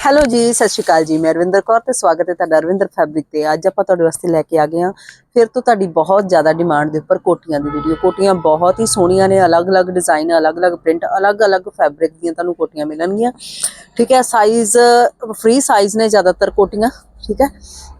Hello ਜੀ, ਸਤਿ ਸ਼੍ਰੀ ਅਕਾਲ ਜੀ। ਮੈਂ ਰਵਿੰਦਰ ਕੌਰ ਤੇ ਸਵਾਗਤ ਹੈ ਤੁਹਾਡਾ ਰਵਿੰਦਰ ਫੈਬਰਿਕ ਤੇ। ਅੱਜ ਆਪਾਂ ਤੁਹਾਡੇ ਵਾਸਤੇ ਲੈ ਕੇ ਆ ਗਏ ਹਾਂ। ਫਿਰ ਤੋਂ ਤੁਹਾਡੀ ਬਹੁਤ ਜ਼ਿਆਦਾ ਡਿਮਾਂਡ ਦੇ ਉੱਪਰ ਕੋਟੀਆਂ ਦੀ ਵੀਡੀਓ ਕੋਟੀਆਂ ਬਹੁਤ ਹੀ ਸੋਹਣੀਆਂ ਨੇ, ਅਲੱਗ-ਅਲੱਗ ਡਿਜ਼ਾਈਨ ਅਲੱਗ-ਅਲੱਗ ਪ੍ਰਿੰਟ ਅਲੱਗ-ਅਲੱਗ ਫੈਬਰਿਕ ਦੀਆਂ ਤੁਹਾਨੂੰ ਕੋਟੀਆਂ ਮਿਲਣਗੀਆਂ। ਠੀਕ ਹੈ ਸਾਈਜ਼ ਫ੍ਰੀ ਸਾਈਜ਼ ਨੇ ਜ਼ਿਆਦਾਤਰ ਕੋਟੀਆਂ। ਠੀਕ ਹੈ,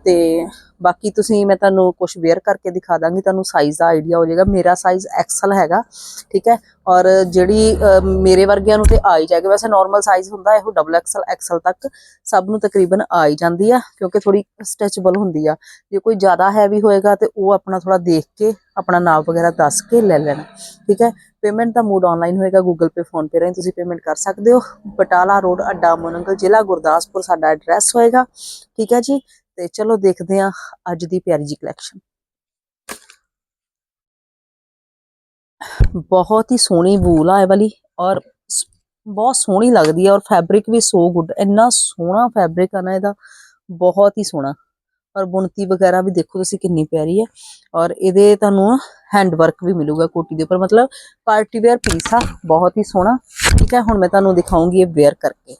ਤੇ ਬਾਕੀ ਤੁਸੀਂ, ਮੈਂ ਤੁਹਾਨੂੰ ਕੁਝ ਵੇਅਰ ਕਰਕੇ ਦਿਖਾ ਦਾਂਗੀ, ਤੁਹਾਨੂੰ ਸਾਈਜ਼ ਦਾ ਆਈਡੀਆ ਹੋ ਜਾਏਗਾ। ਮੇਰਾ ਸਾਈਜ਼ ਐਕਸਲ ਹੈਗਾ, ਠੀਕ ਹੈ? ਔਰ ਜਿਹੜੀ ਮੇਰੇ ਵਰਗਿਆਂ ਨੂੰ ਤੇ ਆ ਹੀ ਜਾਏਗਾ। ਵੈਸੇ ਨਾਰਮਲ ਸਾਈਜ਼ ਹੁੰਦਾ, ਇਹੋ ਡਬਲ ਐਕਸਲ ਐਕਸਲ ਤੱਕ ਸਭ ਨੂੰ ਤਕਰੀਬਨ ਆ ਹੀ ਜਾਂਦੀ ਆ, ਕਿਉਂਕਿ ਥੋੜੀ ਸਟ੍ਰੈਚੇਬਲ ਹੁੰਦੀ ਆ। ਜੇ ਕੋਈ ਜ਼ਿਆਦਾ ਹੈਵੀ ਹੋਏਗਾ ਤੇ ਉਹ ਆਪਣਾ ਥੋੜਾ ਦੇਖ ਕੇ, ਆਪਣਾ ਨਾਪ ਵਗੈਰਾ ਦੱਸ ਕੇ ਲੈ ਲੈਣਾ, ਠੀਕ ਹੈ? ਪੇਮੈਂਟ ਦਾ ਮੋਡ ਆਨਲਾਈਨ ਹੋਏਗਾ ਗੂਗਲ ਪੇ ਫੋਨ ਪੇ ਰਾਹੀਂ ਤੁਸੀਂ ਪੇਮੈਂਟ ਕਰ ਸਕਦੇ ਹੋ। ਬਟਾਲਾ ਰੋਡ ਅੱਡਾ ਮੋਨੰਗਲ ਜ਼ਿਲ੍ਹਾ, ਗੁਰਦਾਸਪੁਰ ਸਾਡਾ ਐਡਰੈਸ ਹੋਏਗਾ, ਠੀਕ ਹੈ ਜੀ? ਤੇ ਚਲੋ ਦੇਖਦੇ ਹਾਂ ਅੱਜ ਦੀ ਪਿਆਰੀ ਜੀ ਕਲੈਕਸ਼ਨ ਬਹੁਤ ਹੀ ਸੋਹਣੀ ਵੂਲ ਆ ਇਹ ਵਾਲੀ ਔਰ ਬਹੁਤ ਸੋਹਣੀ ਲੱਗਦੀ ਹੈ ਔਰ ਫੈਬਰਿਕ ਵੀ ਸੋ ਗੁੱਡ ਇੰਨਾ ਸੋਹਣਾ ਫੈਬਰਿਕ ਆ ਨਾ ਇਹਦਾ, ਬਹੁਤ ਹੀ ਸੋਹਣਾ। ਔਰ ਬੁਣਤੀ ਵਗੈਰਾ ਵੀ ਦੇਖੋ ਤੁਸੀਂ ਕਿੰਨੀ ਪਿਆਰੀ ਹੈ ਔਰ ਇਹਦੇ ਤੁਹਾਨੂੰ ਹੈਂਡ ਵਰਕ ਵੀ ਮਿਲੂਗਾ ਕੋਟੀ ਦੇ ਉੱਪਰ, ਮਤਲਬ ਪਾਰਟੀ ਵੇਅਰ ਪੀਸ ਆ, ਬਹੁਤ ਹੀ ਸੋਹਣਾ। ਠੀਕ ਹੈ, ਹੁਣ ਮੈਂ ਤੁਹਾਨੂੰ ਦਿਖਾਉਂਗੀ ਇਹ ਵੇਅਰ ਕਰਕੇ।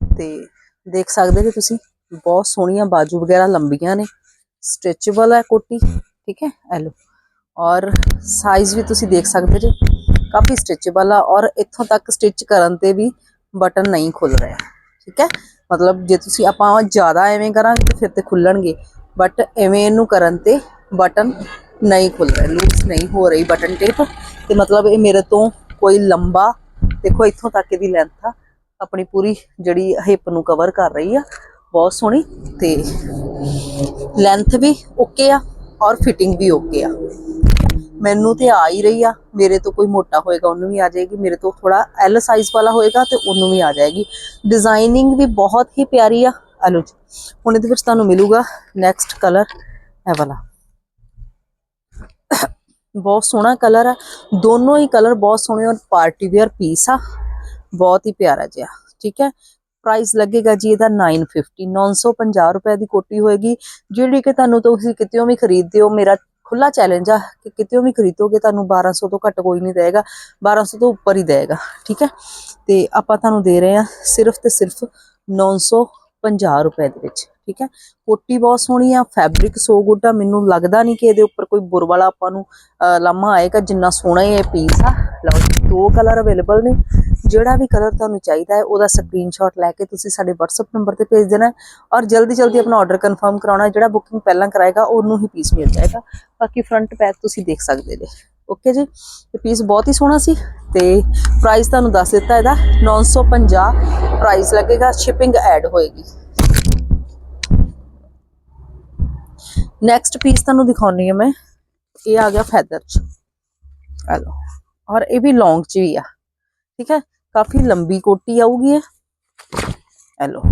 ਤੇ ਦੇਖ ਸਕਦੇ ਜੀ ਤੁਸੀਂ, ਬਹੁਤ ਸੋਹਣੀਆਂ ਬਾਜੂ ਵਗੈਰਾ ਲੰਬੀਆਂ ਨੇ ਸਟ੍ਰੈਚੇਬਲ ਹੈ ਕੋਟੀ, ਠੀਕ ਹੈ, ਇਹ ਲਓ। ਔਰ ਸਾਈਜ਼ ਵੀ ਤੁਸੀਂ ਦੇਖ ਸਕਦੇ ਜੀ, ਕਾਫੀ ਸਟ੍ਰੈਚੇਬਲ ਆ ਔਰ ਇੱਥੋਂ ਤੱਕ ਸਟਿਚ ਕਰਨ ਤੇ ਵੀ ਬਟਨ ਨਹੀਂ ਖੁੱਲ ਰਿਹਾ, ਠੀਕ ਹੈ। ਮਤਲਬ ਜੇ ਤੁਸੀਂ ਆਪਾਂ ਜ਼ਿਆਦਾ ਐਵੇਂ ਕਰਾਂਗੇ ਤੇ ਫਿਰ ਤੇ ਖੁੱਲਣਗੇ ਬਟ ਐਵੇਂ ਇਹਨੂੰ ਕਰਨ ਤੇ ਬਟਨ ਨਹੀਂ ਖੁੱਲ ਰਿਹਾ ਲੂਸ ਨਹੀਂ ਹੋ ਰਹੀ ਬਟਨ ਟੇਪ, ਤੇ ਮਤਲਬ ਇਹ ਮੇਰੇ ਤੋਂ ਕੋਈ ਲੰਬਾ, ਦੇਖੋ ਇੱਥੋਂ ਤੱਕ ਇਹਦੀ ਲੈਂਥ ਆ ਆਪਣੀ ਪੂਰੀ ਜਿਹੜੀ ਹਿਪ ਨੂੰ ਕਵਰ ਕਰ ਰਹੀ ਆ, ਬਹੁਤ ਸੋਹਣੀ ਤੇ ਲੈਂਥ ਵੀ ਓਕੇ ਆ ਔਰ ਫਿਟਿੰਗ ਵੀ ਓਕੇ ਆ। ਮੈਨੂੰ ਤੇ ਆ ਹੀ ਰਹੀ ਆ, ਮੇਰੇ ਤੋਂ ਕੋਈ ਮੋਟਾ ਹੋਏਗਾ, ਉਹਨੂੰ ਵੀ ਆ ਜਾਏਗੀ, ਮੇਰੇ ਤੋਂ ਥੋੜਾ ਐਲ ਸਾਈਜ਼ ਵਾਲਾ ਹੋਏਗਾ ਤੇ ਉਹਨੂੰ ਵੀ ਆ ਜਾਏਗੀ। ਡਿਜ਼ਾਈਨਿੰਗ ਵੀ ਬਹੁਤ ਹੀ ਪਿਆਰੀ ਆ ਆਲੋ ਜੀ ਹੁਣ ਇਹਦੇ ਵਿੱਚ ਤੁਹਾਨੂੰ ਮਿਲੂਗਾ ਨੈਕਸਟ ਕਲਰ ਇਹ ਵਾਲਾ। ਬਹੁਤ ਸੋਹਣਾ ਕਲਰ ਆ, ਦੋਨੋਂ ਹੀ ਕਲਰ ਬਹੁਤ ਸੋਹਣੇ ਔਰ ਪਾਰਟੀ ਵੇਅਰ ਪੀਸ ਆ। ਬਹੁਤ ਹੀ ਪਿਆਰਾ ਜਿਹਾ ਠੀਕ ਹੈ? ਪ੍ਰਾਈਸ ਲੱਗੇਗਾ ਜੀ ਇਹਦਾ 950 950 ਰੁਪਏ ਦੀ ਕੋਟੀ ਹੋਏਗੀ। ਜਿਹੜੀ ਕਿ ਤੁਹਾਨੂੰ ਤੁਸੀਂ ਕਿਤੇੋਂ ਵੀ ਖਰੀਦਦੇ ਹੋ ਮੇਰਾ ਖੁੱਲਾ ਚੈਲੰਜ ਆ ਕਿ ਕਿਤੇੋਂ ਵੀ ਖਰੀਦੋਗੇ ਤੁਹਾਨੂੰ 1200 ਤੋਂ ਘੱਟ ਕੋਈ ਨਹੀਂ ਦੇਗਾ 1200 ਤੋਂ ਉੱਪਰ ਹੀ ਦੇਗਾ ਠੀਕ ਹੈ? ਤੇ ਆਪਾਂ ਤੁਹਾਨੂੰ ਦੇ ਰਹੇ ਹਾਂ ਸਿਰਫ ਤੇ ਸਿਰਫ 950 ਰੁਪਏ ਦੇ ਵਿੱਚ ਠੀਕ ਹੈ? ਕੋਟੀ ਬਹੁਤ ਸੋਹਣੀ ਆ ਫੈਬਰਿਕ ਸੋ ਗੁੱਡ ਆ ਮੈਨੂੰ ਲੱਗਦਾ ਨਹੀਂ ਕਿ ਇਹਦੇ ਉੱਪਰ ਕੋਈ ਬੁਰ ਵਾਲਾ ਆਪਾਂ ਨੂੰ ਅਹ, ਲਾਮਾ ਆਏਗਾ ਜਿੰਨਾ ਸੋਹਣਾ ਇਹ ਪੀਸ ਆ। ਲਓ ਜੀ ਦੋ ਕਲਰ ਅਵੇਲੇਬਲ ਨੇ। ਜਿਹੜਾ ਵੀ ਕਲਰ ਤੁਹਾਨੂੰ ਚਾਹੀਦਾ ਹੈ, ਉਹਦਾ ਸਕਰੀਨਸ਼ਾਟ ਲੈ ਕੇ ਤੁਸੀਂ ਸਾਡੇ WhatsApp ਨੰਬਰ ਤੇ ਭੇਜ ਦੇਣਾ ਔਰ ਜਲਦੀ ਜਲਦੀ ਆਪਣਾ ਆਰਡਰ ਕਨਫਰਮ ਕਰਾਉਣਾ ਜਿਹੜਾ ਬੁਕਿੰਗ ਪਹਿਲਾਂ ਕਰਾਏਗਾ, ਉਹਨੂੰ ਹੀ ਪੀਸ ਮਿਲ ਜਾਏਗਾ। ਬਾਕੀ ਫਰੰਟ ਪੈਕ ਤੁਸੀਂ ਦੇਖ ਸਕਦੇ ਜੇ। ਓਕੇ ਜੀ? ਇਹ ਪੀਸ ਬਹੁਤ ਹੀ ਸੋਹਣਾ ਸੀ ਤੇ ਪ੍ਰਾਈਸ ਤੁਹਾਨੂੰ ਦੱਸ ਦਿੱਤਾ ਇਹਦਾ। 950 ਪ੍ਰਾਈਸ ਲੱਗੇਗਾ ਸ਼ਿਪਿੰਗ ਐਡ ਹੋਏਗੀ। ਨੈਕਸਟ ਪੀਸ ਤੁਹਾਨੂੰ ਦਿਖਾਉਣੀ ਹੈ ਮੈਂ। ਇਹ ਆ ਗਿਆ ਫੈਦਰ ਚ। ਆ ਲਓ। ਔਰ ਇਹ ਵੀ ਲੌਂਗ ਚ ਵੀ ਆ। ਠੀਕ ਹੈ? ਕਾਫੀ ਲੰਬੀ ਕੋਟੀ ਆਊਗੀ ਇਹ। ਇਹ ਲਓ,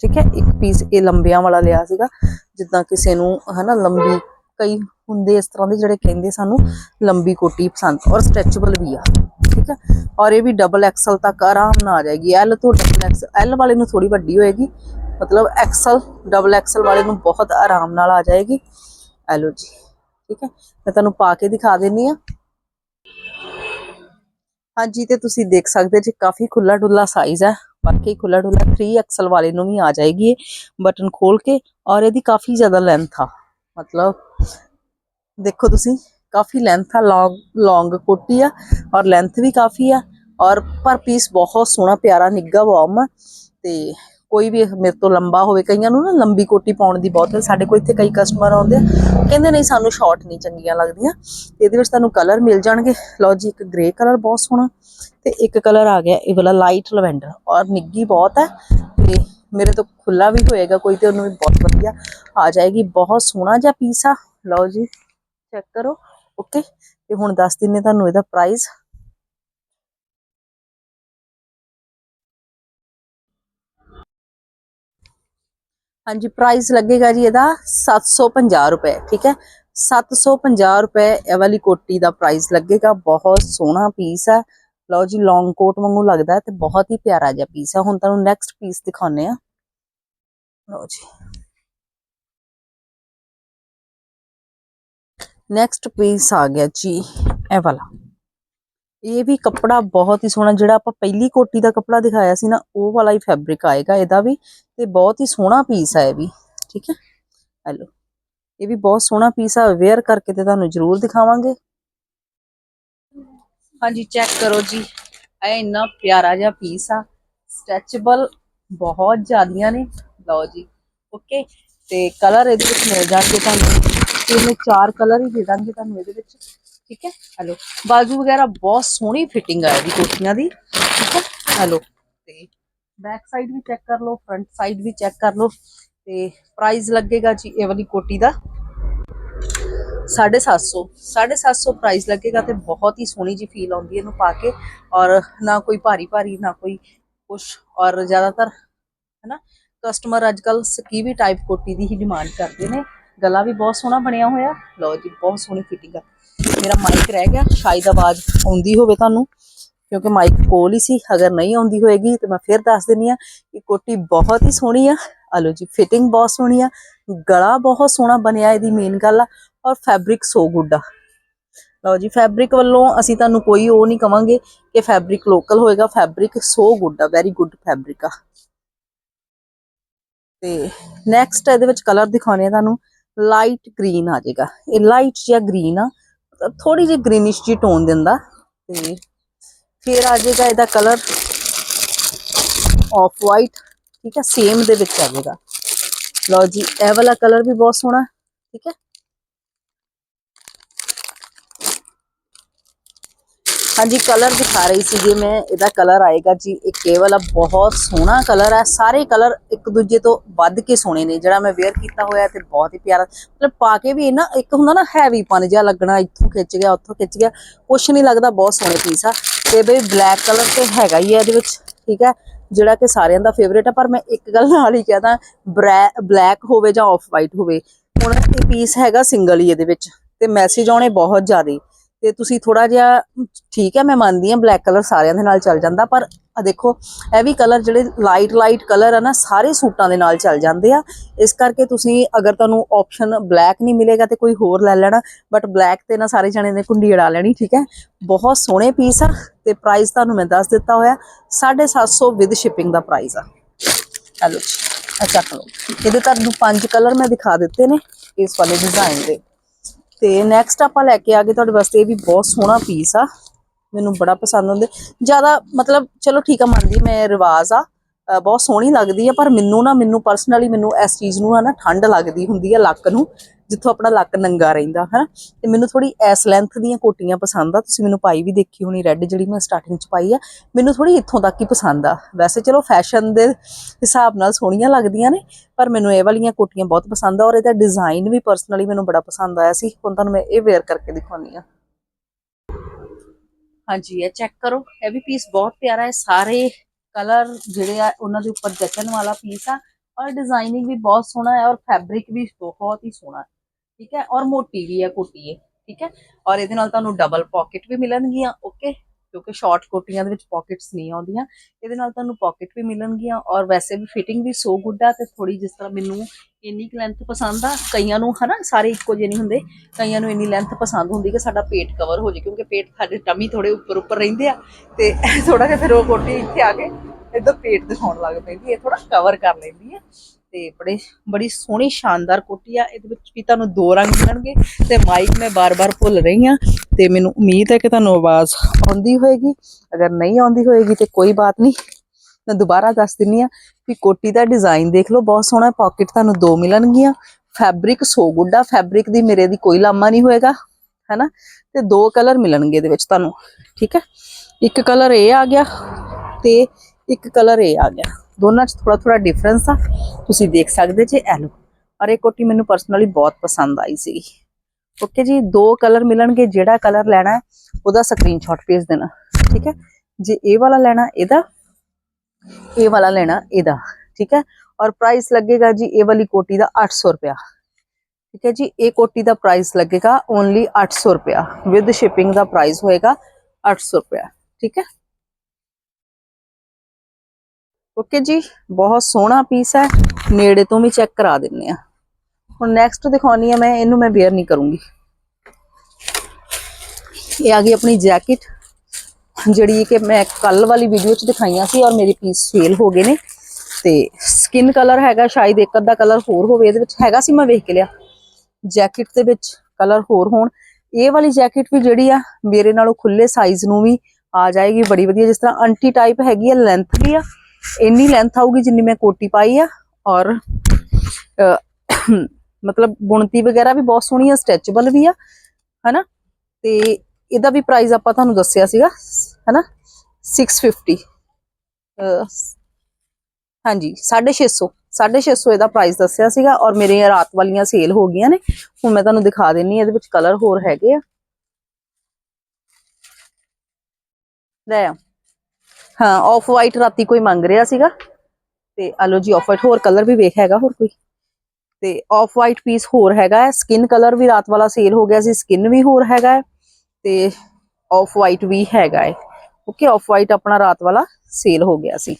ਠੀਕ ਹੈ? ਇੱਕ ਪੀਸ ਇਹ ਲੰਬਿਆਂ ਵਾਲਾ ਲਿਆ ਸੀਗਾ। ਜਿੱਦਾਂ ਕਿਸੇ ਨੂੰ, ਹਨਾ, ਲੰਬੀ, ਕਈ ਹੁੰਦੇ ਇਸ ਤਰ੍ਹਾਂ ਦੇ ਜਿਹੜੇ ਕਹਿੰਦੇ ਸਾਨੂੰ ਲੰਬੀ ਕੋਟੀ ਪਸੰਦ। ਔਰ ਸਟ੍ਰੈਚੇਬਲ ਵੀ ਆ। ਠੀਕ ਹੈ? ਔਰ ਇਹ ਵੀ ਡਬਲ ਐਕਸਲ ਤੱਕ ਆਰਾਮ ਨਾਲ ਆ ਜਾਏਗੀ। ਐਲ ਤੋਂ ਡਬਲ ਐਕਸਲ ਐਲ ਵਾਲੇ ਨੂੰ ਥੋੜੀ ਵੱਡੀ ਹੋਏਗੀ। ਮਤਲਬ ਐਕਸਲ ਡਬਲ ਐਕਸਲ ਵਾਲੇ ਨੂੰ ਬਹੁਤ ਆਰਾਮ ਨਾਲ ਆ ਜਾਏਗੀ। ਐਲੋ ਜੀ। ਠੀਕ ਹੈ? ਮੈਂ ਤੁਹਾਨੂੰ ਪਾ ਕੇ ਦਿਖਾ ਦਿੰਨੀ ਆ ਹਾਂਜੀ, ਤੇ ਤੁਸੀਂ ਦੇਖ ਸਕਦੇ ਜੀ, ਕਾਫੀ ਖੁੱਲਾ ਡੁੱਲਾ ਸਾਈਜ਼ ਹੈ। ਬਾਕੀ ਖੁੱਲਾ ਡੁੱਲਾ 3 ਐਕਸਲ ਵਾਲੇ ਨੂੰ ਵੀ ਆ ਜਾਏਗੀ ਬਟਨ ਖੋਲ ਕੇ ਔਰ ਇਹਦੀ ਕਾਫੀ ਜ਼ਿਆਦਾ ਲੈਂਥ ਆ। ਮਤਲਬ ਦੇਖੋ ਤੁਸੀਂ, ਕਾਫੀ ਲੈਂਥ ਆ ਲੌਂਗ ਲੌਂਗ ਕੋਟੀ ਆ ਔਰ ਲੈਂਥ ਵੀ ਕਾਫੀ ਆ ਔਰ ਪਰ ਪੀਸ ਬਹੁਤ ਸੋਹਣਾ, ਪਿਆਰਾ ਨਿੱਗਾ ਵਾਰਮ ਤੇ ਕੋਈ ਵੀ ਮੇਰੇ ਤੋਂ ਲੰਬਾ ਹੋਵੇ, ਕਈਆਂ ਨੂੰ ਨਾ ਲੰਬੀ ਕੋਟੀ ਪਾਉਣ ਦੀ ਬਹੁਤ ਸਾਡੇ ਕੋਲ ਇੱਥੇ ਕਈ ਕਸਟਮਰ ਆਉਂਦੇ ਆ। ਕਹਿੰਦੇ ਨਹੀਂ, ਸਾਨੂੰ ਸ਼ਾਰਟ ਨਹੀਂ ਚੰਗੀਆਂ ਲੱਗਦੀਆਂ। ਤੇ ਇਹਦੇ ਵਿੱਚ ਤੁਹਾਨੂੰ ਕਲਰ ਮਿਲ ਜਾਣਗੇ। ਲਓ ਜੀ, ਇੱਕ ਗ੍ਰੇ ਕਲਰ ਬਹੁਤ ਸੋਹਣਾ। ਤੇ ਇੱਕ ਕਲਰ ਆ ਗਿਆ, ਇਹ ਵਾਲਾ ਲਾਈਟ ਲਵੈਂਡਰ ਔਰ ਨਿੱਗੀ ਬਹੁਤ ਹੈ। ਤੇ ਮੇਰੇ ਤੋਂ ਖੁੱਲਾ ਵੀ ਹੋਏਗਾ ਕੋਈ ਤੇ ਉਹਨੂੰ ਵੀ ਬਹੁਤ ਵਧੀਆ ਆ ਜਾਏਗੀ। ਬਹੁਤ ਸੋਹਣਾ ਜਿਹਾ ਪੀਸ ਆ। ਲਓ ਜੀ ਚੈੱਕ ਕਰੋ। ਓਕੇ ਤੇ ਹੁਣ ਦੱਸ ਦਿੰਨੇ ਤੁਹਾਨੂੰ ਇਹਦਾ ਪ੍ਰਾਈਸ ਹਾਂਜੀ ਪ੍ਰਾਈਸ ਲੱਗੇਗਾ ਜੀ ਇਹਦਾ 750 ਰੁਪਏ, ਠੀਕ ਹੈ? 750 ਰੁਪਏ ਇਹ ਵਾਲੀ ਕੋਟੀ ਦਾ ਪ੍ਰਾਈਸ ਲੱਗੇਗਾ, ਬਹੁਤ ਸੋਹਣਾ ਪੀਸ ਹੈ। ਲਓ ਜੀ ਲੌਂਗ ਕੋਟ ਵਾਂਗੂ ਲੱਗਦਾ ਤੇ ਬਹੁਤ ਹੀ ਪਿਆਰਾ ਜਿਹਾ ਪੀਸ ਹੈ। ਹੁਣ ਤੁਹਾਨੂੰ ਨੈਕਸਟ ਪੀਸ ਦਿਖਾਉਨੇ ਆ ਲਓ ਜੀ। ਨੈਕਸਟ ਪੀਸ ਆ ਗਿਆ ਜੀ, ਇਹ ਵਾਲਾ। ਇਹ ਵੀ ਕੱਪੜਾ ਬਹੁਤ ਹੀ ਸੋਹਣਾ, ਜਿਹੜਾ ਆਪਾਂ ਪਹਿਲੀ ਕੋਟੀ ਦਾ ਕੱਪੜਾ ਦਿਖਾਇਆ ਸੀ ਨਾ, ਉਹ ਵਾਲਾ ਹੀ ਫੈਬਰਿਕ ਆਏਗਾ ਇਹਦਾ ਵੀ ਤੇ ਬਹੁਤ ਹੀ ਸੋਹਣਾ ਪੀਸ ਹੈ ਇਹ ਵੀ, ਠੀਕ ਹੈ? ਹੈਲੋ, ਇਹ ਵੀ ਬਹੁਤ ਸੋਹਣਾ ਪੀਸ ਆ ਵੇਅਰ ਕਰਕੇ ਤੇ ਤੁਹਾਨੂੰ ਜ਼ਰੂਰ ਦਿਖਾਵਾਂਗੇ। ਹਾਂਜੀ ਚੈੱਕ ਕਰੋ ਜੀ, ਇਹ ਇੰਨਾ ਪਿਆਰਾ ਜਿਹਾ ਪੀਸ ਆ ਸਟ੍ਰੈਚੇਬਲ ਬਹੁਤ ਜ਼ਿਆਦੀਆਂ ਨੇ, ਲਓ ਜੀ ਓਕੇ ਤੇ ਕਲਰ ਇਹਦੇ ਵਿੱਚ ਮਿਲ ਜਾਣਗੇ ਤੁਹਾਨੂੰ ਤਿੰਨ ਚਾਰ ਕਲਰ ਹੀ ਦੇ ਦਾਂਗੇ ਤੁਹਾਨੂੰ ਇਹਦੇ ਵਿੱਚ। ਠੀਕ ਹੈ? ਹਲੋ। ਬਾਜੂ ਵਗੈਰਾ ਬਹੁਤ ਸੋਹਣੀ ਫਿਟਿੰਗ ਆ ਇਹਦੀ ਕੋਟੀਆਂ ਦੀ। ਠੀਕ ਹੈ? ਹਲੋ। ਤੇ ਬੈਕ ਸਾਈਡ ਵੀ ਚੈੱਕ ਕਰ ਲਓ ਫਰੰਟ ਸਾਈਡ ਵੀ ਚੈੱਕ ਕਰ ਲਓ। ਤੇ ਪ੍ਰਾਈਸ ਲੱਗੇਗਾ ਜੀ ਇਹ ਵਾਲੀ ਕੋਟੀ ਦਾ 750 750 ਪ੍ਰਾਈਸ ਲੱਗੇਗਾ ਤੇ ਬਹੁਤ ਹੀ ਸੋਹਣੀ ਜੀ ਫੀਲ ਆਉਂਦੀ ਹੈ ਇਹਨੂੰ ਪਾ ਕੇ। ਔਰ ਨਾ ਕੋਈ ਭਾਰੀ ਭਾਰੀ, ਨਾ ਕੋਈ ਕੁਛ। ਔਰ ਜ਼ਿਆਦਾਤਰ, ਹੈਨਾ ਕਸਟਮਰ ਅੱਜਕੱਲ ਸਕੀਵੀ ਟਾਈਪ ਕੋਟੀ ਦੀ ਹੀ ਡਿਮਾਂਡ ਕਰਦੇ ਨੇ। ਗਲਾ ਵੀ ਬਹੁਤ ਸੋਹਣਾ ਬਣਿਆ ਹੋਇਆ। ਲਓ ਜੀ, ਬਹੁਤ ਸੋਹਣੀ ਫਿਟਿੰਗ ਆ। ਮੇਰਾ ਮਾਈਕ ਰਹਿ ਗਿਆ। ਸ਼ਾਇਦ ਆਵਾਜ਼ ਆਉਂਦੀ ਹੋਵੇ ਤੁਹਾਨੂੰ, ਕਿਉਂਕਿ ਮਾਈਕ ਕੋਲ ਹੀ ਸੀ। ਅਗਰ ਨਹੀਂ ਆਉਂਦੀ ਹੋਏਗੀ ਤੇ ਮੈਂ ਫਿਰ ਦੱਸ ਦਿੰਨੀ ਆ ਕਿ ਕੋਟੀ ਬਹੁਤ ਹੀ ਸੋਹਣੀ ਆ। ਹਲੋ ਜੀ ਫਿਟਿੰਗ ਬਹੁਤ ਸੋਹਣੀ ਆ। ਗਲਾ ਬਹੁਤ ਸੋਹਣਾ ਬਣਿਆ ਇਹਦੀ ਮੇਨ ਗੱਲ ਆ, ਔਰ ਫੈਬਰਿਕ ਸੋ ਗੁੱਡ ਆ। ਲਓ ਜੀ ਫੈਬਰਿਕ ਵੱਲੋਂ ਅਸੀਂ ਤੁਹਾਨੂੰ ਕੋਈ ਉਹ ਨਹੀਂ ਕਵਾਂਗੇ ਕਿ ਫੈਬਰਿਕ ਲੋਕਲ ਹੋਏਗਾ। ਫੈਬਰਿਕ ਸੋ ਗੁੱਡ ਆ ਵੈਰੀ ਗੁੱਡ ਫੈਬਰਿਕ ਆ। ਤੇ ਨੈਕਸਟ ਇਹਦੇ ਵਿੱਚ ਕਲਰ ਦਿਖਾਉਣੇ ਆ ਤੁਹਾਨੂੰ। ਲਾਈਟ ਗ੍ਰੀਨ ਆ ਜਾਏਗਾ ਇਹ ਲਾਈਟ ਜਿਹਾ ਗ੍ਰੀਨ ਆ। ਥੋੜੀ ਜਿਹੀ ਗ੍ਰੀਨਿਸ਼ ਜੀ ਟੋਨ ਦਿੰਦਾ ਤੇ ਫਿਰ ਆ ਜਾਏਗਾ ਇਹਦਾ ਕਲਰ ਆਫ ਵਾਈਟ ਠੀਕ ਹੈ ਸੇਮ ਦੇ ਵਿੱਚ ਆ ਜਾਏਗਾ। ਲਓ ਜੀ, ਇਹ ਵਾਲਾ ਕਲਰ ਵੀ ਬਹੁਤ ਸੋਹਣਾ, ਠੀਕ ਹੈ। ਹਾਂਜੀ ਕਲਰ ਦਿਖਾ ਰਹੀ ਸੀ ਜੀ ਮੈਂ, ਇਹਦਾ ਕਲਰ ਆਏਗਾ ਜੀ। ਇੱਕ ਇਹ ਵਾਲਾ ਬਹੁਤ ਸੋਹਣਾ ਕਲਰ ਹੈ। ਸਾਰੇ ਕਲਰ ਇੱਕ ਦੂਜੇ ਤੋਂ ਵੱਧ ਕੇ ਸੋਹਣੇ ਨੇ, ਜਿਹੜਾ ਮੈਂ ਵੇਅਰ ਕੀਤਾ ਹੋਇਆ ਤੇ ਬਹੁਤ ਹੀ ਪਿਆਰਾ। ਮਤਲਬ ਪਾ ਕੇ ਵੀ ਨਾ, ਇੱਕ ਹੁੰਦਾ ਨਾ ਹੈਵੀ ਪਨ ਜਿਹਾ ਲੱਗਣਾ, ਇੱਥੋਂ ਖਿੱਚ ਗਿਆ, ਉੱਥੋਂ ਖਿੱਚ ਗਿਆ, ਕੁਛ ਨਹੀਂ ਲੱਗਦਾ, ਬਹੁਤ ਸੋਹਣੇ ਪੀਸ ਆ। ਤੇ ਬਈ ਬਲੈਕ ਕਲਰ ਤੇ ਹੈਗਾ ਹੀ ਹੈ ਇਹਦੇ ਵਿੱਚ, ਠੀਕ ਹੈ? ਜਿਹੜਾ ਕਿ ਸਾਰਿਆਂ ਦਾ ਫੇਵਰੇਟ ਆ, ਪਰ ਮੈਂ ਇੱਕ ਗੱਲ ਨਾਲ ਹੀ ਕਹਦਾ ਬਲੈਕ ਹੋਵੇ ਜਾਂ ਆਫ ਵਾਈਟ ਹੋਵੇ, ਹੁਣ ਇਹ ਪੀਸ ਹੈਗਾ ਸਿੰਗਲ ਹੀ ਇਹਦੇ ਵਿੱਚ, ਤੇ ਮੈਸੇਜ ਆਉਣੇ ਬਹੁਤ ਜ਼ਿਆਦਾ। ਤੇ ਤੁਸੀਂ ਥੋੜਾ ਜਿਹਾ, ਠੀਕ ਹੈ, ਮੈਂ ਮੰਨਦੀ ਹਾਂ ਬਲੈਕ ਕਲਰ ਸਾਰਿਆਂ ਦੇ ਨਾਲ ਚੱਲ ਜਾਂਦਾ, ਪਰ ਆ ਦੇਖੋ, ਇਹ ਵੀ ਕਲਰ ਜਿਹੜੇ ਲਾਈਟ ਲਾਈਟ ਕਲਰ ਆ ਨਾ, ਸਾਰੇ ਸੂਟਾਂ ਦੇ ਨਾਲ ਚੱਲ ਜਾਂਦੇ ਆ। ਇਸ ਕਰਕੇ ਤੁਸੀਂ ਅਗਰ ਤੁਹਾਨੂੰ ਆਪਸ਼ਨ ਬਲੈਕ ਨਹੀਂ ਮਿਲੇਗਾ ਤੇ ਕੋਈ ਹੋਰ ਲੈ ਲੈਣਾ ਬਟ ਬਲੈਕ ਤੇ ਨਾ ਸਾਰੇ ਜਣੇ ਨੇ ਕੁੰਡੀ ਅੜਾ ਲੈਣੀ, ਠੀਕ ਹੈ? ਬਹੁਤ ਸੋਹਣੇ ਪੀਸ ਆ ਤੇ ਪ੍ਰਾਈਸ ਤੁਹਾਨੂੰ ਮੈਂ ਦੱਸ ਦਿੱਤਾ ਹੋਇਆ 750 ਵਿਦ ਸ਼ਿਪਿੰਗ ਦਾ ਪ੍ਰਾਈਸ ਆ। ਚਲੋ ਅੱਛਾ ਕਰੋ। ਇਹਦੇ ਤੁਹਾਨੂੰ ਪੰਜ ਕਲਰ ਮੈਂ ਦਿਖਾ ਦਿੱਤੇ ਨੇ, ਇਸ ਵਾਲੇ ਡਿਜ਼ਾਈਨ ਦੇ। ਤੇ ਨੈਕਸਟ ਆਪਾਂ ਲੈ ਕੇ ਆ ਗਏ, ਤੁਹਾਡੇ ਵਾਸਤੇ ਇਹ ਵੀ ਬਹੁਤ ਸੋਹਣਾ ਪੀਸ ਆ। ਮੈਨੂੰ ਬੜਾ ਪਸੰਦ ਆਉਂਦੇ। ਜ਼ਿਆਦਾ ਮਤਲਬ, ਚਲੋ ਠੀਕ ਆ, ਮੰਨਦੀ ਮੈਂ ਰਿਵਾਜ ਆ। ਬਹੁਤ ਸੋਹਣੀ ਲੱਗਦੀ ਆ, ਪਰ ਮੈਨੂੰ ਨਾ, ਮੈਨੂੰ ਪਰਸਨਲੀ ਮੈਨੂੰ ਇਸ ਚੀਜ਼ ਨੂੰ ਨਾ ਠੰਡ ਲੱਗਦੀ ਹੁੰਦੀ ਆ ਲੱਕ ਨੂੰ, ਜਿੱਥੋਂ ਆਪਣਾ ਲੱਕ ਨੰਗਾ ਰਹਿੰਦਾ ਹੈ ਤੇ ਮੈਨੂੰ ਥੋੜੀ ਐਸ ਲੈਂਥ ਦੀਆਂ ਕੋਟੀਆਂ ਪਸੰਦ ਆ, ਤੁਸੀਂ ਮੈਨੂੰ ਪਾਈ ਵੀ ਦੇਖੀ ਹੋਣੀ ਰੈੱਡ ਜਿਹੜੀ ਮੈਂ ਸਟਾਰਟਿੰਗ ਚ ਪਾਈ ਆ, ਮੈਨੂੰ ਥੋੜੀ ਇੱਥੋਂ ਤੱਕ ਹੀ ਪਸੰਦ ਆ। ਵੈਸੇ ਚਲੋ ਫੈਸ਼ਨ ਦੇ ਹਿਸਾਬ ਨਾਲ ਸੋਹਣੀਆਂ ਲੱਗਦੀਆਂ ਨੇ, ਪਰ ਮੈਨੂੰ ਇਹ ਵਾਲੀਆਂ ਕੋਟੀਆਂ ਬਹੁਤ ਪਸੰਦ ਆ, ਔਰ ਇਹਦਾ ਡਿਜ਼ਾਈਨ ਵੀ ਪਰਸਨਲੀ ਮੈਨੂੰ ਬੜਾ ਪਸੰਦ ਆਇਆ ਸੀ, ਹੁਣ ਤੁਹਾਨੂੰ ਮੈਂ ਇਹ ਵੇਅਰ ਕਰਕੇ ਦਿਖਾਉਣੀ ਆ। ਹਾਂਜੀ, ਇਹ ਚੈੱਕ ਕਰੋ, ਇਹ ਵੀ ਪੀਸ ਬਹੁਤ ਪਿਆਰਾ ਹੈ, ਸਾਰੇ ਕਲਰ ਜਿਹੜੇ ਆ ਉਹਨਾਂ ਦੇ ਉੱਪਰ ਜਚਣ ਵਾਲਾ ਪੀਸ ਆ ਔਰ ਡਿਜ਼ਾਈਨਿੰਗ ਵੀ ਬਹੁਤ ਸੋਹਣਾ ਹੈ ਔਰ ਫੈਬਰਿਕ ਵੀ ਬਹੁਤ ਹੀ ਸੋਹਣਾ ਠੀਕ ਹੈ? ਔਰ ਮੋਟੀ ਵੀ ਹੈ ਕੋਟੀ ਇਹ ਠੀਕ ਹੈ? ਔਰ ਇਹਦੇ ਨਾਲ ਤੁਹਾਨੂੰ ਡਬਲ ਪਾਕਟ ਵੀ ਮਿਲਣਗੀਆਂ ਓਕੇ ਕਿਉਂਕਿ ਸ਼ਾਰਟ ਕੋਟੀਆਂ ਦੇ ਵਿੱਚ ਪਾਕਟਸ ਨਹੀਂ ਆਉਂਦੀਆਂ, ਇਹਦੇ ਨਾਲ ਤੁਹਾਨੂੰ ਪਾਕਟ ਵੀ ਮਿਲਣਗੀਆਂ ਔਰ ਵੈਸੇ ਵੀ ਫਿਟਿੰਗ ਵੀ ਸੋ ਗੁੱਡ ਆ ਤੇ ਥੋੜੀ ਜਿਸ ਤਰ੍ਹਾਂ ਮੈਨੂੰ ਇੰਨੀ ਕੁ ਲੈਂਥ ਪਸੰਦ ਆ, ਕਈਆਂ ਨੂੰ ਹਨਾ ਸਾਰੇ ਇੱਕੋ ਜਿਹੇ ਨਹੀਂ ਹੁੰਦੇ, ਕਈਆਂ ਨੂੰ ਇੰਨੀ ਲੈਂਥ ਪਸੰਦ ਹੁੰਦੀ ਕਿ ਸਾਡਾ ਪੇਟ ਕਵਰ ਹੋ ਜੇ ਕਿਉਂਕਿ ਪੇਟ ਸਾਡੇ ਟਮੀ ਥੋੜੇ ਉੱਪਰ ਉੱਪਰ ਰਹਿੰਦੇ ਆ ਤੇ ਥੋੜਾ ਜਿਹਾ ਫਿਰ ਉਹ ਕੋਟੀ ਇੱਥੇ ਆ ਕੇ ਇਧਰ ਪੇਟ ਦਿਖਾਉਣ ਲੱਗ ਪੈਂਦੀ ਹੈ ਥੋੜਾ ਕਵਰ ਕਰ ਲੈਂਦੀ ਹੈ। ਤੇ ਬੜੇ ਬੜੀ ਸੋਹਣੀ ਸ਼ਾਨਦਾਰ ਕੋਟੀ ਆ, ਇਹਦੇ ਵਿੱਚ ਵੀ ਤੁਹਾਨੂੰ ਦੋ ਰੰਗ ਮਿਲਣਗੇ ਤੇ ਮਾਈਕ ਮੈਂ ਬਾਰ-ਬਾਰ ਭੁੱਲ ਰਹੀ ਆ ਤੇ ਮੈਨੂੰ ਉਮੀਦ ਹੈ ਕਿ ਤੁਹਾਨੂੰ ਆਵਾਜ਼ ਆਉਂਦੀ ਹੋਏਗੀ। ਅਗਰ ਨਹੀਂ ਆਉਂਦੀ ਹੋਏਗੀ ਤੇ ਕੋਈ ਬਾਤ ਨਹੀਂ, ਮੈਂ ਦੁਬਾਰਾ ਦੱਸ ਦਿੰਨੀ ਆ ਵੀ ਕੋਟੀ ਦਾ ਡਿਜ਼ਾਈਨ ਦੇਖ ਲਓ, ਬਹੁਤ ਸੋਹਣਾ ਪਾਕਟ ਤੁਹਾਨੂੰ ਦੋ ਮਿਲਣਗੀਆਂ। ਫੈਬਰਿਕ ਸੋ ਗੁੱਡਾ ਫੈਬਰਿਕ ਦੀ ਮੇਰੇ ਦੀ ਕੋਈ ਲਾਮਾ ਨਹੀਂ ਹੋਏਗਾ, ਹੈਨਾ? ਤੇ ਦੋ ਕਲਰ ਮਿਲਣਗੇ ਇਹਦੇ ਵਿੱਚ ਤੁਹਾਨੂੰ, ਠੀਕ ਹੈ? ਇੱਕ ਕਲਰ ਇਹ ਆ ਗਿਆ ਤੇ ਇੱਕ ਕਲਰ ਇਹ ਆ ਗਿਆ। ਦੋਨਾਂ 'ਚ ਥੋੜਾ ਥੋੜਾ ਡਿਫਰੈਂਸ ਆ। ਤੁਸੀਂ ਦੇਖ ਸਕਦੇ ਜੇ ਇਹ ਲਓ। ਔਰ ਇਹ ਕੋਟੀ ਮੈਨੂੰ ਪਰਸਨਲੀ ਬਹੁਤ ਪਸੰਦ ਆਈ ਸੀ ਓਕੇ ਜੀ, ਦੋ ਕਲਰ ਮਿਲਣਗੇ, ਜਿਹੜਾ ਕਲਰ ਲੈਣਾ ਹੈ, ਉਹਦਾ ਸਕਰੀਨਸ਼ਾਟ ਭੇਜ ਦੇਣਾ। ਠੀਕ ਹੈ? ਜੇ ਇਹ ਵਾਲਾ ਲੈਣਾ, ਇਹਦਾ। ਇਹ ਵਾਲਾ ਲੈਣਾ, ਇਹਦਾ। ਠੀਕ ਹੈ? ਔਰ ਪ੍ਰਾਈਸ ਲੱਗੇਗਾ ਜੀ, ਇਹ ਵਾਲੀ ਕੋਟੀ ਦਾ 800 ਰੁਪਿਆ ਠੀਕ ਹੈ ਜੀ? ਇਹ ਕੋਟੀ ਦਾ ਪ੍ਰਾਈਸ ਲੱਗੇਗਾ ਓਨਲੀ 800 ਰੁਪਿਆ ਵਿਦ ਸ਼ਿਪਿੰਗ ਦਾ ਪ੍ਰਾਈਸ ਹੋਏਗਾ 800 ਰੁਪਿਆ ਠੀਕ ਹੈ? ਓਕੇ ਜੀ, ਬਹੁਤ ਸੋਹਣਾ ਪੀਸ ਹੈ। ਨੇੜੇ ਤੋਂ ਵੀ ਚੈੱਕ ਕਰਾ ਦਿੰਨੇ ਆ। ਹੁਣ ਨੈਕਸਟ ਦਿਖਾਉਣੀ ਹੈ ਮੈਂ, ਇਹਨੂੰ ਮੈਂ ਵੇਅਰ ਨਹੀਂ ਕਰੂੰਗੀ। ਇਹ ਆ ਗਈ ਆਪਣੀ ਜੈਕਟ ਜਿਹੜੀ ਕਿ ਮੈਂ ਕੱਲ ਵਾਲੀ ਵੀਡੀਓ 'ਚ ਦਿਖਾਈਆਂ ਸੀ ਔਰ ਮੇਰੇ ਪੀਸ ਫੇਲ ਹੋ ਗਏ ਨੇ। ਤੇ ਸਕਿਨ ਕਲਰ ਹੈਗਾ, ਸ਼ਾਇਦ ਇੱਕ ਅੱਧਾ ਕਲਰ ਹੋਰ ਹੋਵੇ, ਇਹਦੇ ਵਿੱਚ ਹੈਗਾ ਸੀ, ਮੈਂ ਵੇਖ ਕੇ ਲਿਆ। ਜੈਕਟ ਦੇ ਵਿੱਚ ਕਲਰ ਹੋਰ ਹੋਣ। ਇਹ ਵਾਲੀ ਜੈਕਟ ਵੀ ਜਿਹੜੀ ਆ, ਮੇਰੇ ਨਾਲੋਂ ਖੁੱਲੇ ਸਾਈਜ਼ ਨੂੰ ਵੀ ਆ ਜਾਏਗੀ, ਬੜੀ ਵਧੀਆ। ਜਿਸ ਤਰ੍ਹਾਂ ਅੰਟੀ ਟਾਈਪ ਹੈਗੀ ਆ ਲੈਂਥ ਵੀ ਆ ਇੰਨੀ ਲੈਂਥ ਆਊਗੀ ਜਿੰਨੀ ਮੈਂ ਕੋਟੀ ਪਾਈ ਆ ਔਰ ਮਤਲਬ ਬੁਣਤੀ ਵਗੈਰਾ ਵੀ ਬਹੁਤ ਸੋਹਣੀ ਆ ਸਟ੍ਰੈਚੇਬਲ ਵੀ ਆ ਹਨਾ? ਤੇ ਇਹਦਾ ਵੀ ਪ੍ਰਾਈਸ ਆਪਾਂ ਤੁਹਾਨੂੰ ਦੱਸਿਆ ਸੀਗਾ ਹਨਾ? 650 ਅਹ, ਹਾਂਜੀ 650 650 ਇਹਦਾ ਪ੍ਰਾਈਸ ਦੱਸਿਆ ਸੀਗਾ ਔਰ ਮੇਰੇ ਰਾਤ ਵਾਲੀਆਂ ਸੇਲ ਹੋ ਗਈਆਂ ਨੇ ਹੁਣ ਮੈਂ ਤੁਹਾਨੂੰ ਦਿਖਾ ਦਿੰਨੀ ਆ ਇਹਦੇ ਵਿੱਚ ਕਲਰ ਹੋਰ ਹੈਗੇ ਆ। ਲੈ ਆ। ਹਾਂ ਆਫ ਵਾਈਟ ਰਾਤੀ ਕੋਈ ਮੰਗ ਰਿਹਾ ਸੀਗਾ। ਤੇ ਆਲੋ ਜੀ ਆਫ ਵਾਈਟ ਹੋਰ ਕਲਰ ਵੀ ਵੇਖ ਹੈਗਾ ਹੋਰ ਕੋਈ? ਤੇ ਆਫ ਵਾਈਟ ਪੀਸ ਹੋਰ ਹੈਗਾ ਹੈ। ਸਕਿਨ ਕਲਰ ਵੀ ਰਾਤ ਵਾਲਾ ਸੇਲ ਹੋ ਗਿਆ ਸੀ ਸਕਿਨ ਵੀ ਹੋਰ ਹੈਗਾ ਹੈ। ਤੇ ਆਫ ਵਾਈਟ ਵੀ ਹੈਗਾ ਹੈ। ਓਕੇ ਆਫ ਵਾਈਟ ਆਪਣਾ ਰਾਤ ਵਾਲਾ ਸੇਲ ਹੋ ਗਿਆ ਸੀ।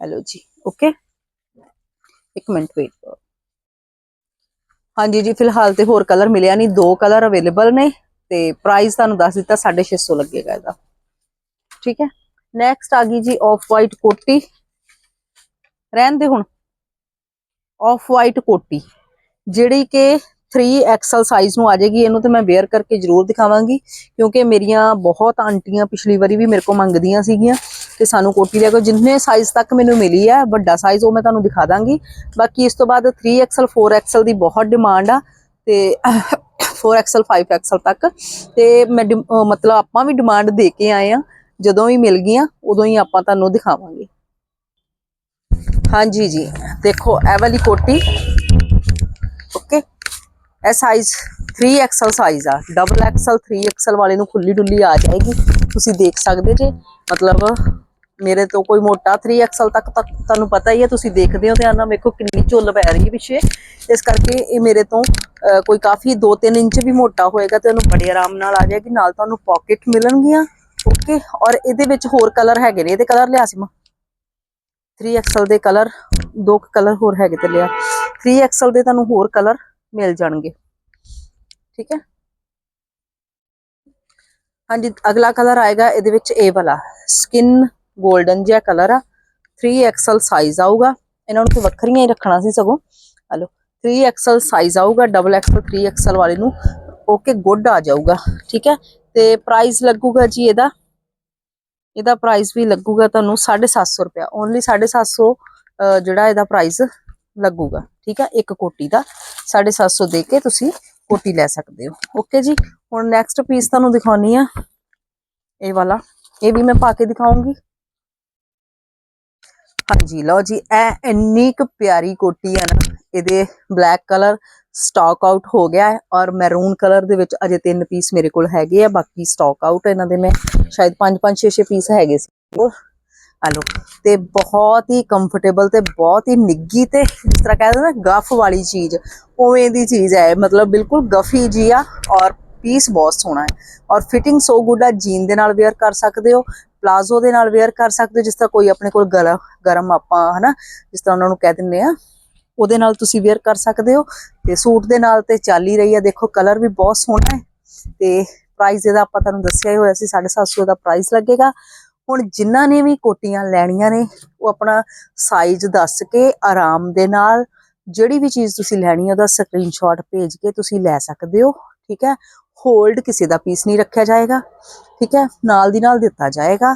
ਹੈਲੋ ਜੀ ਓਕੇ ਇੱਕ ਮਿੰਟ ਵੇਟ ਕਰੋ। ਹਾਂਜੀ ਜੀ, ਫਿਲਹਾਲ ਤੇ ਹੋਰ ਕਲਰ ਮਿਲਿਆ ਨਹੀਂ। ਦੋ ਕਲਰ ਅਵੇਲੇਬਲ ਨੇ ਤੇ ਪ੍ਰਾਈਸ ਤੁਹਾਨੂੰ ਦੱਸ ਦਿੱਤਾ 650 ਲੱਗੇਗਾ ਇਹਦਾ। ਠੀਕ ਹੈ? ਨੈਕਸਟ ਆ ਗਈ ਜੀ ਆਫ ਵਾਈਟ ਕੋਟੀ। ਰਹਿਣ ਦੇ ਹੁਣ। ਆਫ ਵਾਈਟ ਕੋਟੀ। ਜਿਹੜੀ ਕਿ 3XL ਸਾਈਜ਼ ਨੂੰ ਆ ਜਾਏਗੀ, ਇਹਨੂੰ ਤੇ ਮੈਂ ਵੇਅਰ ਕਰਕੇ ਜ਼ਰੂਰ ਦਿਖਾਵਾਂਗੀ, ਕਿਉਂਕਿ ਮੇਰੀਆਂ ਬਹੁਤ ਆਂਟੀਆਂ ਪਿਛਲੀ ਵਾਰੀ ਵੀ ਮੇਰੇ ਕੋਲ ਮੰਗਦੀਆਂ ਸੀਗੀਆਂ, ਤੇ ਸਾਨੂੰ ਕੋਟੀ ਲੈ ਕੇ ਜਿੰਨੇ ਸਾਈਜ਼ ਤੱਕ ਮੈਨੂੰ ਮਿਲੀ ਹੈ ਵੱਡਾ ਸਾਈਜ਼ ਉਹ ਮੈਂ ਤੁਹਾਨੂੰ ਦਿਖਾ ਦਾਂਗੀ। ਬਾਕੀ ਇਸ ਤੋਂ ਬਾਅਦ 3XL 4XL ਦੀ ਬਹੁਤ ਡਿਮਾਂਡ ਆ, ਤੇ 4XL 5XL ਤੱਕ। ਤੇ ਮੈਂ ਡਿਮ- ਮਤਲਬ ਆਪਾਂ ਵੀ ਡਿਮਾਂਡ ਦੇ ਕੇ ਆਏ ਆ। ਜਦੋਂ ਵੀ ਮਿਲ ਗਈਆਂ, ਉਦੋਂ ਹੀ ਆਪਾਂ ਤੁਹਾਨੂੰ ਦਿਖਾਵਾਂਗੇ। ਹਾਂਜੀ ਜੀ, ਦੇਖੋ, ਇਹ ਵਾਲੀ ਕੋਟੀ, ਓਕੇ, ਇਹ ਸਾਈਜ਼ 3XL ਸਾਈਜ਼ ਆ। ਡਬਲ XL 3XL ਵਾਲੇ ਨੂੰ ਖੁੱਲੀ ਡੁੱਲੀ ਆ ਜਾਏਗੀ। ਤੁਸੀਂ ਦੇਖ ਸਕਦੇ ਜੇ, ਮਤਲਬ ਮੇਰੇ ਤੋਂ ਕੋਈ ਮੋਟਾ 3XL ਤੱਕ ਤੱਕ ਤੁਹਾਨੂੰ ਪਤਾ ਹੀ ਹੈ, ਤੁਸੀਂ ਦੇਖਦੇ ਹੋ ਧਿਆਨ ਨਾਲ, ਵੇਖੋ ਕਿੰਨੀ ਝੁੱਲ ਪੈ ਰਹੀ ਹੈ ਪਿੱਛੇ। ਇਸ ਕਰਕੇ ਇਹ ਮੇਰੇ ਤੋਂ ਕੋਈ ਕਾਫੀ 2-3 ਇੰਚ ਵੀ ਮੋਟਾ ਹੋਏਗਾ ਤੇ ਉਹਨੂੰ ਬੜੇ ਆਰਾਮ ਨਾਲ ਆ ਜਾਏਗੀ, ਨਾਲ ਤੁਹਾਨੂੰ ਪਾਕਟ ਮਿਲਣਗੀਆਂ। ਓਕੇ, ਔਰ ਇਹਦੇ ਵਿੱਚ ਹੋਰ ਕਲਰ ਹੈਗੇ ਨੇ, ਇਹਦੇ ਕਲਰ ਲਿਆ ਸੀ ਮੈਂ 3XL ਦੇ ਕਲਰ ਦੋ ਕਲਰ ਹੋਰ ਹੈਗੇ ਤੇ ਲਿਆ। 3XL ਦੇ ਤੁਹਾਨੂੰ ਹੋਰ ਕਲਰ ਮਿਲ ਜਾਣਗੇ। ਠੀਕ ਹੈ? ਹਾਂਜੀ, ਅਗਲਾ ਕਲਰ ਆਏਗਾ ਇਹਦੇ ਵਿੱਚ ਇਹ ਵਾਲਾ। ਸਕਿਨ 골ਡਨ ਜਿਹਾ ਕਲਰ ਆ। 3XL ਸਾਈਜ਼ ਆਊਗਾ। ਇਹਨਾਂ ਨੂੰ ਤਾਂ ਵੱਖਰੀਆਂ ਹੀ ਰੱਖਣਾ ਸੀ ਸਗੋਂ। ਹਲੋ 3XL ਸਾਈਜ਼ ਆਊਗਾ ਡਬਲ XL 3XL ਵਾਲੇ ਨੂੰ। ਓਕੇ ਗੁੱਡ ਆ ਜਾਊਗਾ। ਠੀਕ ਹੈ? ਤੇ ਪ੍ਰਾਈਸ ਲੱਗੂਗਾ ਜੀ ਇਹਦਾ। ਇਹਦਾ ਪ੍ਰਾਈਸ ਵੀ ਲੱਗੂਗਾ ਤੁਹਾਨੂੰ 750 ਰੁਪਇਆ। ਓਨਲੀ 750 ਅਹ, ਜਿਹੜਾ ਇਹਦਾ ਪ੍ਰਾਈਸ ਲੱਗੂਗਾ ਠੀਕ ਹੈ ਇੱਕ ਕੋਟੀ ਦਾ। 750 ਦੇ ਕੇ ਤੁਸੀਂ ਕੋਟੀ ਲੈ ਸਕਦੇ ਹੋ। ਓਕੇ ਜੀ? ਹੁਣ ਨੈਕਸਟ ਪੀਸ ਤੁਹਾਨੂੰ ਦਿਖਾਉਣੀ ਆ। ਇਹ ਵਾਲਾ। ਇਹ ਵੀ ਮੈਂ ਪਾ ਕੇ ਦਿਖਾਉਂਗੀ। ਹਾਂਜੀ ਲਓ ਜੀ ਇਹ ਇੰਨੀ ਕੁ ਪਿਆਰੀ ਕੋਟੀ ਆ ਨਾ। ਇਹਦੇ ਬਲੈਕ ਕਲਰ ਸਟਾਕ ਆਊਟ ਹੋ ਗਿਆ ਹੈ ਔਰ ਮੈਰੂਨ ਕਲਰ ਦੇ ਵਿੱਚ ਅਜੇ ਤਿੰਨ ਪੀਸ ਮੇਰੇ ਕੋਲ ਹੈਗੇ ਆ, ਬਾਕੀ ਸਟਾਕ ਆਊਟ ਇਹਨਾਂ ਦੇ ਮੈਂ ਸ਼ਾਇਦ 5 5 6 6 ਪੀਸ ਹੈਗੇ ਸੀ। ਉਹ ਹਲੋ ਤੇ ਬਹੁਤ ਹੀ ਕੰਫਰਟੇਬਲ ਤੇ ਬਹੁਤ ਹੀ ਨਿੱਗੀ ਤੇ ਜਿਸ ਤਰ੍ਹਾਂ ਕਹਿੰਦੇ ਨਾ ਗਫ ਵਾਲੀ ਚੀਜ਼, ਉਵੇਂ ਦੀ ਚੀਜ਼ ਹੈ। ਮਤਲਬ ਬਿਲਕੁਲ ਗਫੀ ਜੀ ਆ ਔਰ ਪੀਸ ਬਹੁਤ ਸੋਹਣਾ ਹੈ। ਔਰ ਫਿਟਿੰਗ ਸੋ ਗੁੱਡ ਆ ਜੀਨ ਦੇ ਨਾਲ ਵੇਅਰ ਕਰ ਸਕਦੇ ਹੋ ਪਲਾਜ਼ੋ ਦੇ ਨਾਲ ਵੇਅਰ ਕਰ ਸਕਦੇ ਹੋ, ਜਿਸ ਤਰ੍ਹਾਂ ਕੋਈ ਆਪਣੇ ਕੋਲ ਗਲਾ, ਗਰਮ ਆਪਾਂ, ਹਨਾ, ਜਿਸ ਤਰ੍ਹਾਂ ਉਹਨਾਂ ਨੂੰ ਕਹਿ ਦਿੰਨੇ ਆ। ਉਹਦੇ ਨਾਲ ਤੁਸੀਂ ਵੇਅਰ ਕਰ ਸਕਦੇ ਹੋ ਤੇ ਸੂਟ ਦੇ ਨਾਲ ਤੇ ਚੱਲ ਹੀ ਰਹੀ ਹੈ। ਦੇਖੋ ਕਲਰ ਵੀ ਬਹੁਤ ਸੋਹਣਾ ਹੈ ਤੇ ਪ੍ਰਾਈਸ ਇਹਦਾ ਆਪਾਂ ਤੁਹਾਨੂੰ ਦੱਸਿਆ ਹੀ ਹੋਇਆ ਸੀ 750 ਦਾ ਪ੍ਰਾਈਸ ਲੱਗੇਗਾ। ਹੁਣ ਜਿਨ੍ਹਾਂ ਨੇ ਵੀ ਕੋਟੀਆਂ ਲੈਣੀਆਂ ਨੇ, ਉਹ ਆਪਣਾ ਸਾਈਜ਼ ਦੱਸ ਕੇ ਆਰਾਮ ਦੇ ਨਾਲ ਜਿਹੜੀ ਵੀ ਚੀਜ਼ ਤੁਸੀਂ ਲੈਣੀ ਹੈ, ਉਹਦਾ ਸਕਰੀਨਸ਼ਾਟ ਭੇਜ ਕੇ ਤੁਸੀਂ ਲੈ ਸਕਦੇ ਹੋ, ਠੀਕ ਹੈ? ਹੋਲਡ ਕਿਸੇ ਦਾ ਪੀਸ ਨਹੀਂ ਰੱਖਿਆ ਜਾਏਗਾ, ਠੀਕ ਹੈ? ਨਾਲ ਦੀ ਨਾਲ ਦਿੱਤਾ ਜਾਏਗਾ।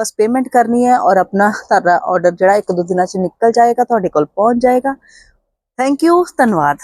ਬਸ ਪੇਮੈਂਟ ਕਰਨੀ ਹੈ ਔਰ ਆਪਣਾ ਤੁਹਾਡਾ ਆਰਡਰ ਜਿਹੜਾ ਇੱਕ ਦੋ ਦਿਨਾਂ ਚ ਨਿਕਲ ਜਾਏਗਾ, ਤੁਹਾਡੇ ਕੋਲ ਪਹੁੰਚ ਜਾਏਗਾ। ਥੈਂਕ ਯੂ ਧੰਨਵਾਦ।